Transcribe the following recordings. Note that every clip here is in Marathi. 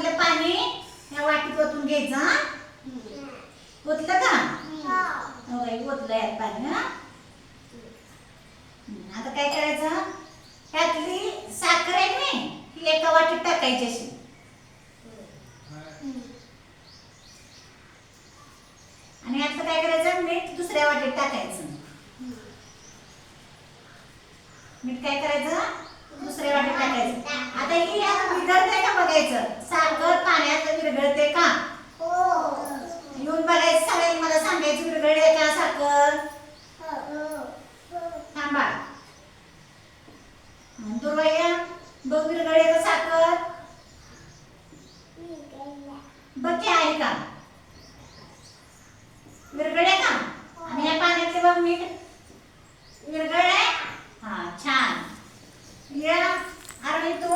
मधलं पाणी या वाटीत ओतून घ्यायचं ओतलं का? हो. ओतलं यात पाणी आता काय करायचं? त्यातली साखर आहे नाही ती एका वाटीत टाकायची अशी. आणि आता काय करायचं? मीठ दुसऱ्या वाटीत टाकायचं. मीठ काय करायचं? दुसऱ्या वाटीत टाकायचं. आता ही आता विरघळते का बघायचं? साखर पाण्यात विरघळते का? येऊन बघायचं सगळ्यांनी मला सांगायचं विरघळले का साखर थांबा दुर्वया बघ विरघळले का साखर बघ की आहे का विरघळले का आणि या पाण्यातले बघ मीठ विरघळले हा छान या आरवी तू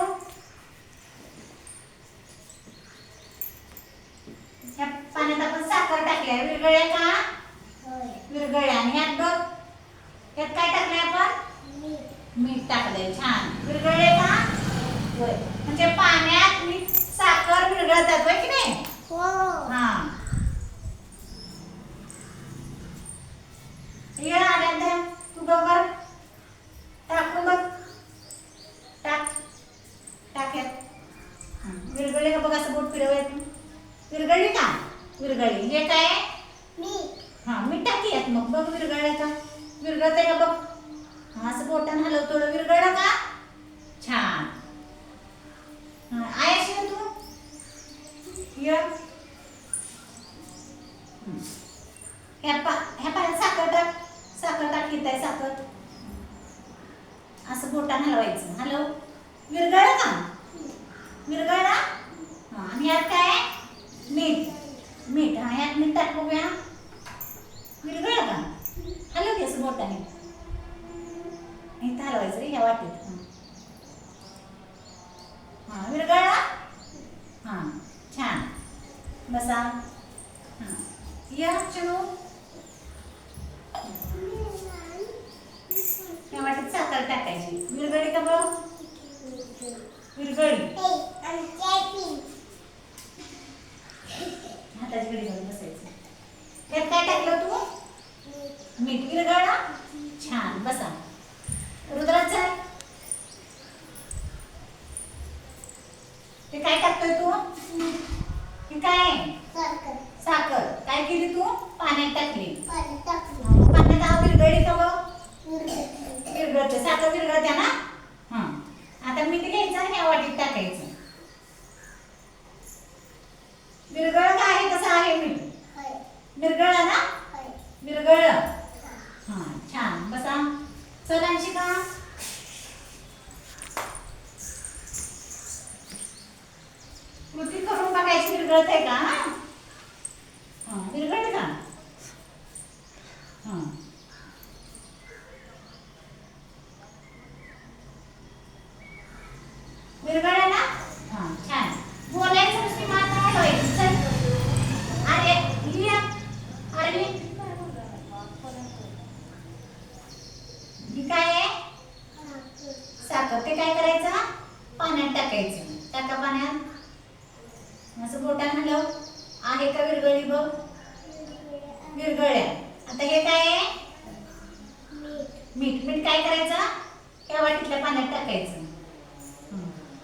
या पाण्यात आपण साखर टाकल्या विरघळल्या का? विरघळल्या आणि यात बघ. यात काय टाकलंय आपण? मीठ. टाकलंय. छान. विरघळले का? होय. म्हणजे पाण्यात मीठ साखर विरघळतात होय की नाही? हा. ये तू बरोबर टाकून बघ. टाक. टाक यात. हं, विरघळले का बघ असं बोट फिरवत? विरघळली का? विरघळली. हे काय? हा मीठ टाकी यात मग. बघ विरघळलं का? विरघळतंय का बघ? हा, असं बोटानं हलव थोडं विरघळलं का? छान. हा, आयश ना तू? ये. हं. ह्या पा ह्या पाण्यात साखर टाक. साखर टाक किती आहे साखर. असं बोटानं हलवायचं. हलव. विरघळलं का? विरघळला? हा आणि यात काय? आहे? मीठ टाक बघूया विरघळलं का? हलव असं बोटाने. इथं हलवायचं रे ह्या वाटीत. हं. विरघळला हा छान. बसा. हा. या चलो या वाटीत साखर टाकायची. विरघळली का बघ? विरघळली हाताची घडी त्यात काय टाकलं तू? मीठ विरघळा छान बसा. रुद्राचं आहे. ते काय टाकतोय तू? हे काय? आहे? साखर. काय केली तू? पाण्यात टाकली. पाण्यात हा विरघळली का बघ विरघळते. साखर विरघळते ना? हा. आता मीठ घ्यायचं ह्या वाटीत टाकायचं. विरघळत आहे कसं आहे मीठ. विरघळलं ना? विरघळलं हा छान. बसा. चल अंशिका. कृती करून बघायची विरघळत आहे का? हा विरघळते का हा विरघळलं ना हा छान बोलायचं नुसती मात्र हलवायची चल अरे लिया अरे ही काय आहे साखर ते काय करायचं? पाण्यात टाकायचं. टाका पाण्यात. असं बोटानं हलव आहे का विरघळी बघ. विरघळल्या. आता हे काय आहे? मीठ. मीठ काय करायचं? त्या वाटीतल्या पाण्यात टाकायचं.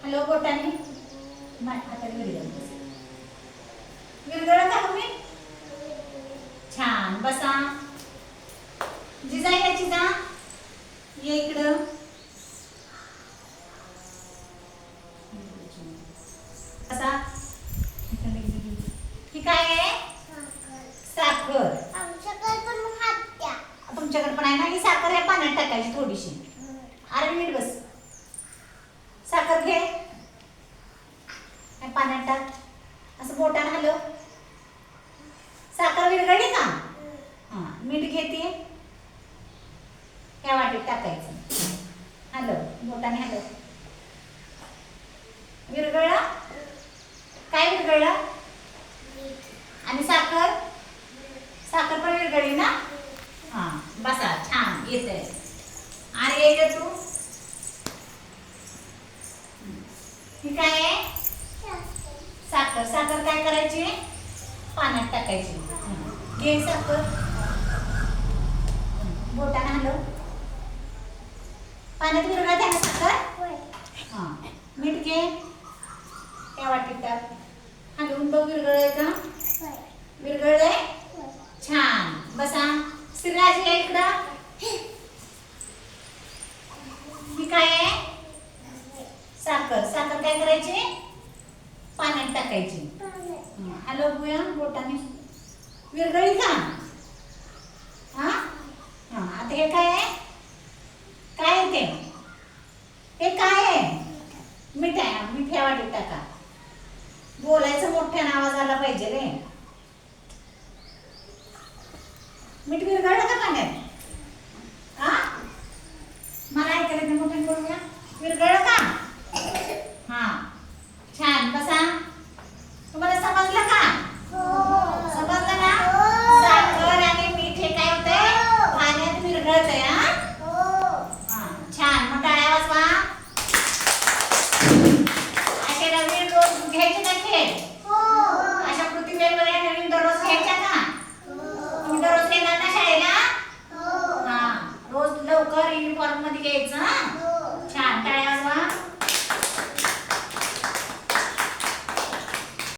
हॅलो बोटाने. आता विरघळ विरघळ का तुम्ही? छान. बसा. जिजा या जिजा? ये इकडं. तुमच्याकडे पण आहे ना? ही साखर या पाण्यात टाकायची थोडीशी. अरे मीठ बस. साखर घे. पाण्यात टाक. असं बोटानं हलव. साखर विरघळली का? हां मीठ घेते. ह्या वाटेत टाकायचं. हलव बोटाने हलव. विरघळला? काय विरघळलं? आणि साखर? साखर पण विरघळली ना? हा बसा छान येते आणि ये तू? ही काय आहे? साखर साखर काय करायची? पाण्यात टाकायची. घे साखर. बोटाने हलव पाण्यात विरघळत आहे ना साखर? हां मीठ घे. त्या वाटीत टाक. हलवून बघ विरघळय का? विरघळलंय? छान. बसा. श्रीराज या इकडं. ही काय आहे? साखर. साखर काय करायची? पाण्यात टाकायची. हॅलो बुया बोटाने. विरघळी का? हा? हा. आता हे काय आहे? काय आहे ते? हे काय आहे? मीठ आहे. मीठ ह्या वाटीत टाका. बोलायचं मोठ्यानं आवाज आला पाहिजे रे. मीठ विरघळलं का